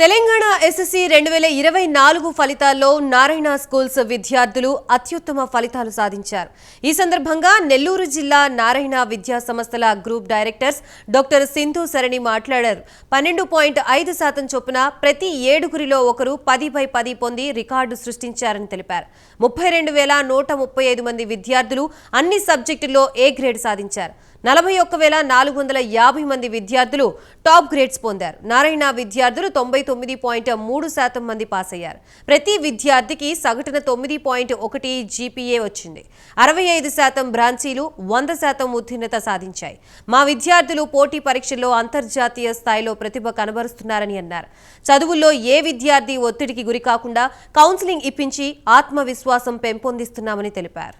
Telangana SSC రెండు వేల ఇరవై నాలుగు ఫలితాల్లో నారాయణ స్కూల్స్ విద్యార్థులు అత్యుత్తమ ఫలితాలు సాధించారు. ఈ సందర్భంగా నెల్లూరు జిల్లా నారాయణ విద్యా సంస్థల group directors doctor Sindhu Sarani మాట్లాడారు. పన్నెండు పాయింట్ ఐదు శాతం చొప్పున ప్రతి ఏడుగురిలో ఒకరు పది బై పది పొంది రికార్డు సృష్టించారని తెలిపారు. ముప్పై రెండు వేల నూట ముప్పై ఐదు మంది విద్యార్థులు అన్ని సబ్జెక్టుల్లో ఏ గ్రేడ్ సాధించారు? నలభై ఒక్క వేల నాలుగు వందల యాభై మంది విద్యార్థులు టాప్ గ్రేడ్స్ పొందారు. నారాయణ విద్యార్థులు తొంభై తొమ్మిది పాయింట్ మూడు శాతం మంది పాస్ అయ్యారు ప్రతి విద్యార్థికి సగటున తొమ్మిది పాయింట్ ఒకటి జీపీఏ వచ్చింది. అరవై ఐదు శాతం బ్రాంచీలు వంద శాతం ఉత్తీర్ణత సాధించాయి. మా విద్యార్థులు పోటీ పరీక్షల్లో అంతర్జాతీయ స్థాయిలో ప్రతిభ కనబరుస్తున్నారని అన్నారు. చదువుల్లో ఏ విద్యార్థి ఒత్తిడికి గురి కాకుండా కౌన్సిలింగ్ ఇప్పించి ఆత్మవిశ్వాసం పెంపొందిస్తున్నామని తెలిపారు.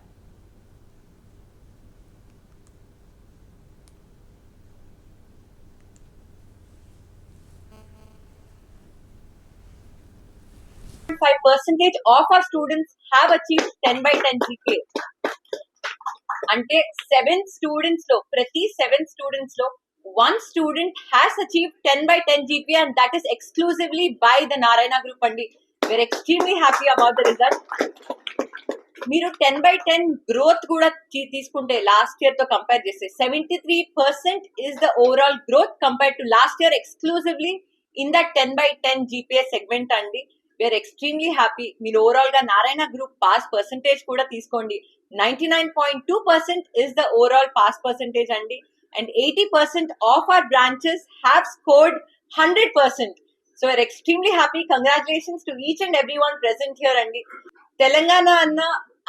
Percentage of our students have achieved 10 by 10 GPA. అంటే సెవెన్ స్టూడెంట్స్లో ప్రతి seven స్టూడెంట్స్లో one student has achieve ten by ten GP and that is exclusively by the Narayana group అండి we're extremely happy about the result మీరు ten by ten growth కూడా తీసుకుంటే last ఇయర్తో compare చేస్తే seventy three percent is the overall growth compare to last year exclusively in the ten by ten GPA segment అండి. We're extremely happy మీరు ఓవరాల్గా Narayana group pass percentage కూడా తీసుకోండి. Ninety nine point two percent is the overall pass percentage అండి and eighty percent of our branches have scored hundred percent so are extremely happy congratulations to each and every one present here అండి. తెలంగాణ అన్న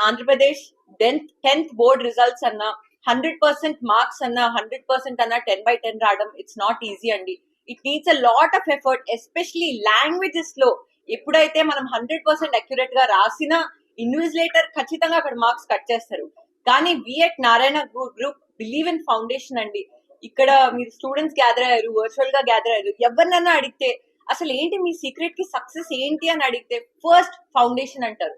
Andhra Pradesh tenth tenth board results అన్న hundred percent marks అన్న hundred percent అన్న ten by ten రావడం it's not easy అండి. It needs a lot of effort especially లాంగ్వేజెస్లో. ఎప్పుడైతే మనం hundred percent అక్యురేట్గా రాసిన ఇన్విజిలేటర్ ఖచ్చితంగా అక్కడ మార్క్స్ కట్ చేస్తారు. కానీ we at Narayana group believe in foundation అండి. ఇక్కడ మీరు స్టూడెంట్స్ గ్యాదర్ అయ్యారు వర్చువల్గా గ్యాదర్ అయ్యారు. ఎవరినన్నా అడిగితే అసలు ఏంటి మీ సీక్రెట్కి సక్సెస్ ఏంటి? అని అడిగితే ఫస్ట్ ఫౌండేషన్ అంటారు.